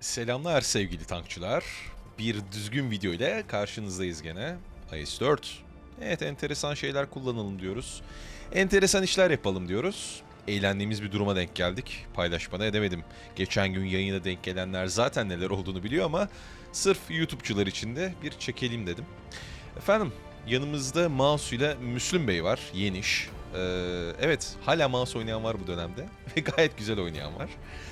Selamlar sevgili tankçılar. Bir düzgün video ile karşınızdayız gene. IS-4. Evet enteresan şeyler kullanalım diyoruz. Enteresan işler yapalım diyoruz. Eğlendiğimiz bir duruma denk geldik. Paylaşmada edemedim. Geçen gün yayına denk gelenler zaten neler olduğunu biliyor ama sırf YouTube'cular için de bir çekelim dedim. Efendim yanımızda mouse ile Müslüm Bey var. Yeniş. Ee, evet hala mouse oynayan var bu dönemde. Ve gayet güzel oynayan var.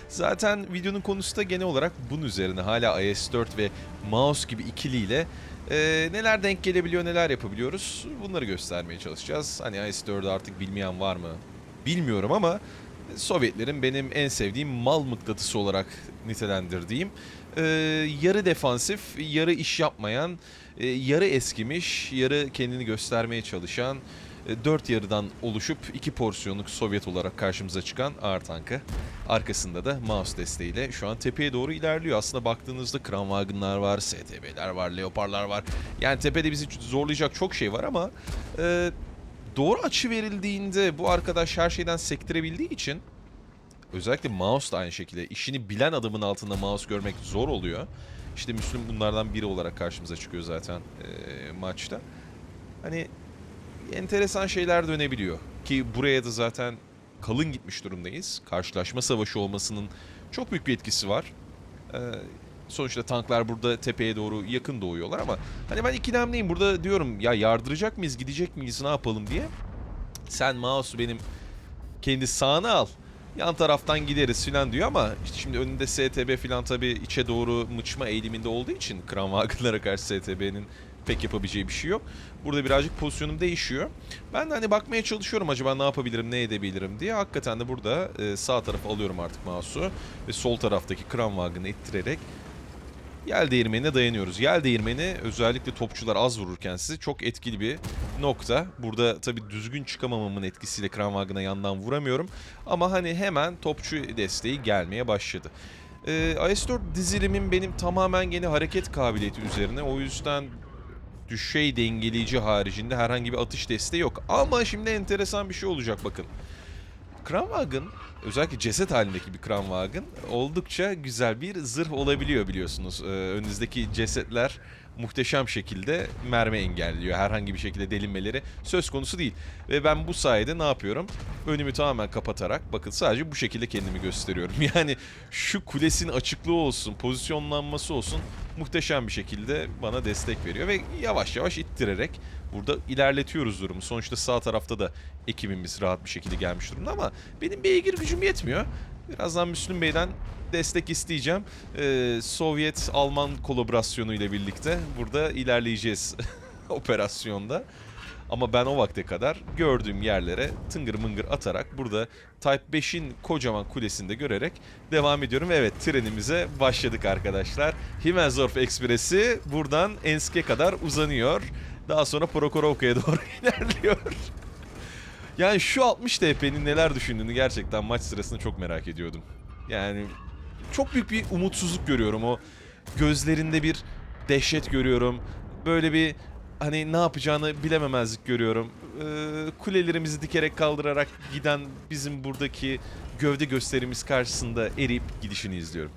Zaten videonun konusu da genel olarak bunun üzerine. Hala IS-4 ve mouse gibi ikiliyle e, neler denk gelebiliyor, neler yapabiliyoruz. Bunları göstermeye çalışacağız. Hani IS-4'ü artık bilmeyen var mı? Bilmiyorum ama Sovyetlerin benim en sevdiğim mal mıknatısı olarak nitelendirdiğim e, yarı defansif, yarı iş yapmayan, e, yarı eskimiş, yarı kendini göstermeye çalışan e, dört yarıdan oluşup iki porsiyonluk Sovyet olarak karşımıza çıkan ağır tankı. Arkasında da mouse desteğiyle şu an tepeye doğru ilerliyor. Aslında baktığınızda Kranwagen'lar var, STB'ler var, Leopard'lar var. Yani tepede bizi zorlayacak çok şey var ama e, doğru açı verildiğinde bu arkadaş her şeyden sektirebildiği için özellikle mouse da aynı şekilde işini bilen adamın altında mouse görmek zor oluyor. İşte Müslüm bunlardan biri olarak karşımıza çıkıyor zaten e, maçta. Hani enteresan şeyler dönebiliyor. Ki buraya da zaten kalın gitmiş durumdayız. Karşılaşma savaşı olmasının çok büyük bir etkisi var. Ee, sonuçta tanklar burada tepeye doğru yakın doğuyorlar ama hani ben ikilemdeyim. Burada diyorum ya yardıracak mıyız, gidecek miyiz, ne yapalım diye. Sen mouse'u benim kendi sağına al. Yan taraftan gideriz filan diyor ama işte şimdi önünde STB filan tabii içe doğru mıçma eğiliminde olduğu için Kranwagen'lara karşı STB'nin pek yapabileceği bir şey yok. Burada birazcık pozisyonum değişiyor. Ben de hani bakmaya çalışıyorum acaba ne yapabilirim, ne edebilirim diye. Hakikaten de burada e, sağ tarafa alıyorum artık mouse'u ve sol taraftaki Kranwagen'ı ittirerek Yel değirmenine dayanıyoruz. Yel değirmeni özellikle topçular az vururken sizi çok etkili bir nokta. Burada tabi düzgün çıkamamamın etkisiyle Kranwagen'a yandan vuramıyorum. Ama hani hemen topçu desteği gelmeye başladı. Ee, IS-4 dizilimim benim tamamen yeni hareket kabiliyeti üzerine. O yüzden düşey dengeleyici haricinde herhangi bir atış desteği yok. Ama şimdi enteresan bir şey olacak bakın. Kranwagen özellikle ceset halindeki bir Kranwagen oldukça güzel bir zırh olabiliyor biliyorsunuz. Ee, önünüzdeki cesetler muhteşem şekilde mermi engelliyor. Herhangi bir şekilde delinmeleri söz konusu değil. Ve ben bu sayede ne yapıyorum? Önümü tamamen kapatarak bakın sadece bu şekilde kendimi gösteriyorum. Yani şu kulesin açıklığı olsun, pozisyonlanması olsun muhteşem bir şekilde bana destek veriyor ve yavaş yavaş ittirerek burada ilerletiyoruz durumu. Sonuçta sağ tarafta da ekibimiz rahat bir şekilde gelmiş durumda ama benim beygir gücüm yetmiyor. Birazdan Müslüm Bey'den destek isteyeceğim. Ee, Sovyet-Alman kolaborasyonu ile birlikte burada ilerleyeceğiz operasyonda. Ama ben o vakte kadar gördüğüm yerlere tıngır mıngır atarak burada Type 5'in kocaman kulesinde görerek devam ediyorum. Ve evet trenimize başladık arkadaşlar. Himmelsdorf Ekspresi buradan Ensk'e kadar uzanıyor. Daha sonra Prokhorovka'ya doğru ilerliyor. Yani şu 60 TP'nin neler düşündüğünü gerçekten maç sırasında çok merak ediyordum. Yani çok büyük bir umutsuzluk görüyorum o gözlerinde bir dehşet görüyorum. Böyle bir hani ne yapacağını bilememezlik görüyorum. Ee, kulelerimizi dikerek kaldırarak giden bizim buradaki gövde gösterimiz karşısında eriyip gidişini izliyorum.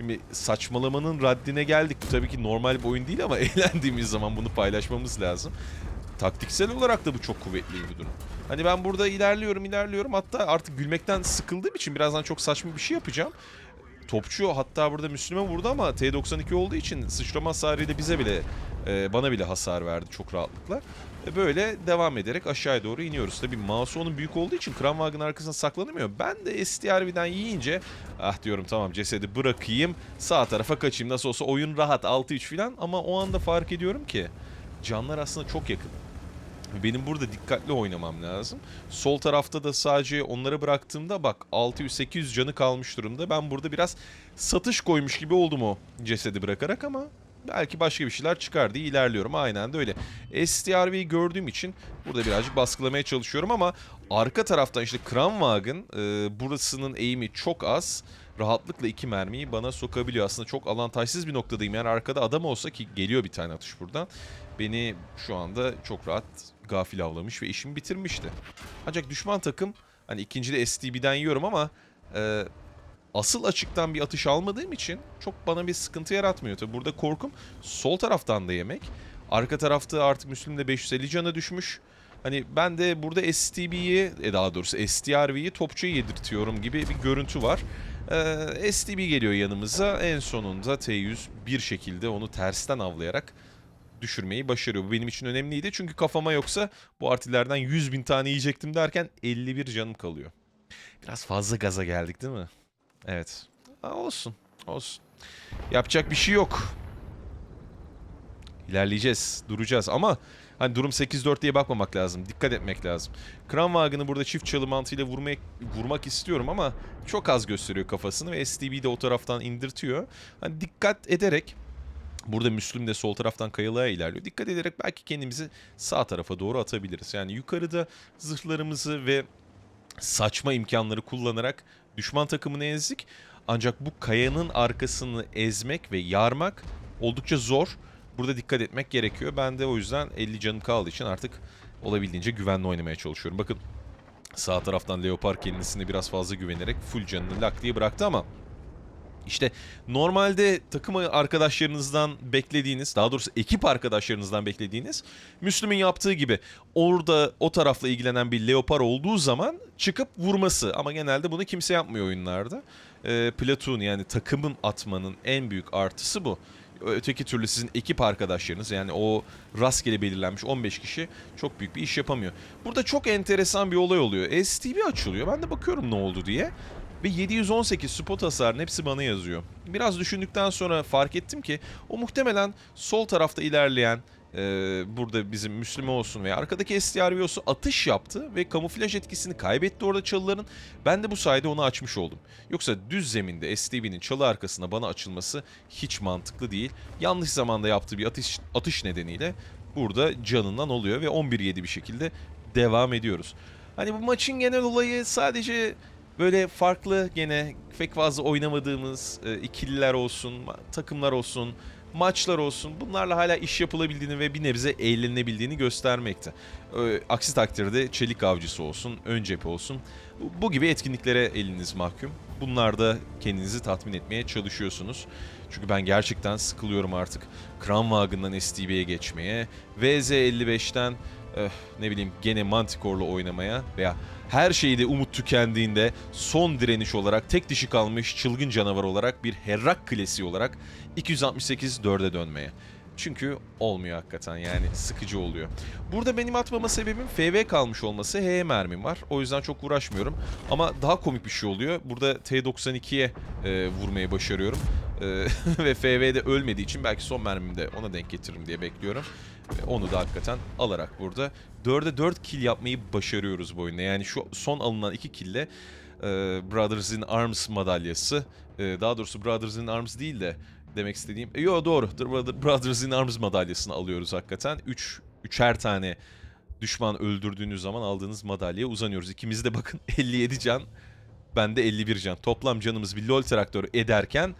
Şimdi saçmalamanın raddine geldik. Bu tabii ki normal bir oyun değil ama eğlendiğimiz zaman bunu paylaşmamız lazım. Taktiksel olarak da bu çok kuvvetli bir durum. Hani ben burada ilerliyorum ilerliyorum hatta artık gülmekten sıkıldığım için birazdan çok saçma bir şey yapacağım. Topçu hatta burada Müslüme vurdu ama T92 olduğu için sıçrama hasarıyla bize bile e, bana bile hasar verdi çok rahatlıkla. E, böyle devam ederek aşağıya doğru iniyoruz. Tabi mouse onun büyük olduğu için Kranwagen arkasına saklanamıyor. Ben de STRV'den yiyince ah diyorum tamam cesedi bırakayım sağ tarafa kaçayım. Nasıl olsa oyun rahat 6-3 falan ama o anda fark ediyorum ki canlar aslında çok yakın. Benim burada dikkatli oynamam lazım. Sol tarafta da sadece onları bıraktığımda bak 600-800 canı kalmış durumda. Ben burada biraz satış koymuş gibi oldum o cesedi bırakarak ama belki başka bir şeyler çıkar diye ilerliyorum. Aynen de öyle. STRV'yi gördüğüm için burada birazcık baskılamaya çalışıyorum ama arka taraftan işte Kranwagen e, burasının eğimi çok az. Rahatlıkla iki mermiyi bana sokabiliyor. Aslında çok avantajsız bir noktadayım. Yani arkada adam olsa ki geliyor bir tane atış buradan. Beni şu anda çok rahat gafil avlamış ve işimi bitirmişti. Ancak düşman takım hani ikincide STB'den yiyorum ama e, asıl açıktan bir atış almadığım için çok bana bir sıkıntı yaratmıyor. Tabi burada korkum sol taraftan da yemek. Arka tarafta artık Müslüm'de 550 cana düşmüş. Hani ben de burada STB'yi e, daha doğrusu STRV'yi topçuya yedirtiyorum gibi bir görüntü var. Ee, STB geliyor yanımıza. En sonunda T100 bir şekilde onu tersten avlayarak düşürmeyi başarıyor. Bu benim için önemliydi. Çünkü kafama yoksa bu artilerden 100 bin tane yiyecektim derken 51 canım kalıyor. Biraz fazla gaza geldik değil mi? Evet. Ha, olsun. Olsun. Yapacak bir şey yok. İlerleyeceğiz. Duracağız ama hani durum 8-4 diye bakmamak lazım. Dikkat etmek lazım. Kranwagen'ı burada çift çalı mantığıyla vurmak, vurmak istiyorum ama çok az gösteriyor kafasını ve STB de o taraftan indirtiyor. Hani dikkat ederek Burada Müslüm de sol taraftan kayalığa ilerliyor. Dikkat ederek belki kendimizi sağ tarafa doğru atabiliriz. Yani yukarıda zırhlarımızı ve saçma imkanları kullanarak düşman takımını ezdik. Ancak bu kayanın arkasını ezmek ve yarmak oldukça zor. Burada dikkat etmek gerekiyor. Ben de o yüzden 50 canım kaldığı için artık olabildiğince güvenli oynamaya çalışıyorum. Bakın sağ taraftan Leopard kendisine biraz fazla güvenerek full canını lak diye bıraktı ama işte normalde takım arkadaşlarınızdan beklediğiniz, daha doğrusu ekip arkadaşlarınızdan beklediğiniz Müslüm'ün yaptığı gibi orada o tarafla ilgilenen bir leopar olduğu zaman çıkıp vurması. Ama genelde bunu kimse yapmıyor oyunlarda. Ee, platoon yani takımın atmanın en büyük artısı bu. Öteki türlü sizin ekip arkadaşlarınız yani o rastgele belirlenmiş 15 kişi çok büyük bir iş yapamıyor. Burada çok enteresan bir olay oluyor. STB açılıyor. Ben de bakıyorum ne oldu diye. Ve 718 spot hasarının hepsi bana yazıyor. Biraz düşündükten sonra fark ettim ki o muhtemelen sol tarafta ilerleyen e, burada bizim Müslüman olsun veya arkadaki STRV olsun atış yaptı ve kamuflaj etkisini kaybetti orada çalıların. Ben de bu sayede onu açmış oldum. Yoksa düz zeminde STV'nin çalı arkasına bana açılması hiç mantıklı değil. Yanlış zamanda yaptığı bir atış, atış nedeniyle burada canından oluyor ve 11-7 bir şekilde devam ediyoruz. Hani bu maçın genel olayı sadece Böyle farklı gene pek fazla oynamadığımız e, ikililer olsun, takımlar olsun, maçlar olsun bunlarla hala iş yapılabildiğini ve bir nebze eğlenebildiğini göstermekte. E, aksi takdirde çelik avcısı olsun, ön cephe olsun bu gibi etkinliklere eliniz mahkum. Bunlarda kendinizi tatmin etmeye çalışıyorsunuz. Çünkü ben gerçekten sıkılıyorum artık. Kranwagen'dan STB'ye geçmeye, VZ55'ten eh, ne bileyim gene Manticore'la oynamaya veya her şeyde umut tükendiğinde son direniş olarak tek dişi kalmış çılgın canavar olarak bir Herrak klasiği olarak 268 4'e dönmeye. Çünkü olmuyor hakikaten yani sıkıcı oluyor. Burada benim atmama sebebim FV kalmış olması. HE mermim var. O yüzden çok uğraşmıyorum. Ama daha komik bir şey oluyor. Burada T92'ye e, vurmayı başarıyorum. E, ve FV'de ölmediği için belki son mermimde ona denk getiririm diye bekliyorum. Ve onu da hakikaten alarak burada 4'e 4 kill yapmayı başarıyoruz bu oyunda. Yani şu son alınan 2 kille e, Brothers in Arms madalyası. E, daha doğrusu Brothers in Arms değil de demek istediğim. E, yo doğru. Brothers in Arms madalyasını alıyoruz hakikaten. 3 üç, üçer tane düşman öldürdüğünüz zaman aldığınız madalyaya uzanıyoruz. İkimiz de bakın 57 can. Ben de 51 can. Toplam canımız bir LoL traktörü ederken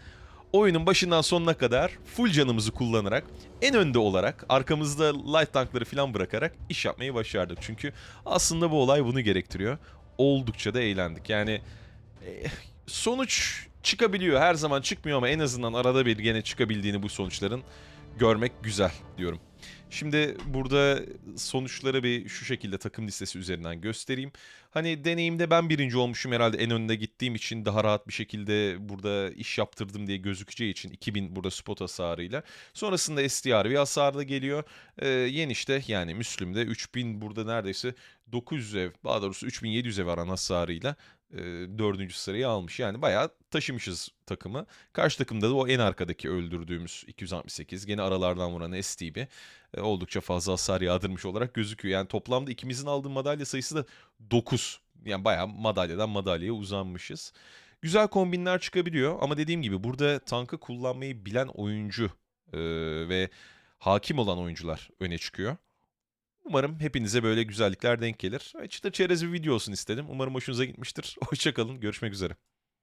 oyunun başından sonuna kadar full canımızı kullanarak en önde olarak arkamızda light tankları falan bırakarak iş yapmayı başardık. Çünkü aslında bu olay bunu gerektiriyor. Oldukça da eğlendik. Yani e, sonuç çıkabiliyor. Her zaman çıkmıyor ama en azından arada bir gene çıkabildiğini bu sonuçların görmek güzel diyorum. Şimdi burada sonuçları bir şu şekilde takım listesi üzerinden göstereyim. Hani deneyimde ben birinci olmuşum herhalde en önde gittiğim için daha rahat bir şekilde burada iş yaptırdım diye gözükeceği için 2000 burada spot hasarıyla. Sonrasında SDR bir hasar da geliyor. Ee, Yenişte yani Müslüm'de 3000 burada neredeyse 900 ev daha doğrusu 3700 ev varan hasarıyla dördüncü sırayı almış. Yani bayağı taşımışız takımı. Karşı takımda da o en arkadaki öldürdüğümüz 268 gene aralardan vuran STB oldukça fazla hasar yağdırmış olarak gözüküyor. Yani toplamda ikimizin aldığı madalya sayısı da 9. Yani bayağı madalyadan madalyaya uzanmışız. Güzel kombinler çıkabiliyor ama dediğim gibi burada tankı kullanmayı bilen oyuncu ve hakim olan oyuncular öne çıkıyor. Umarım hepinize böyle güzellikler denk gelir. Çıtır çerez bir video olsun istedim. Umarım hoşunuza gitmiştir. Hoşçakalın. Görüşmek üzere.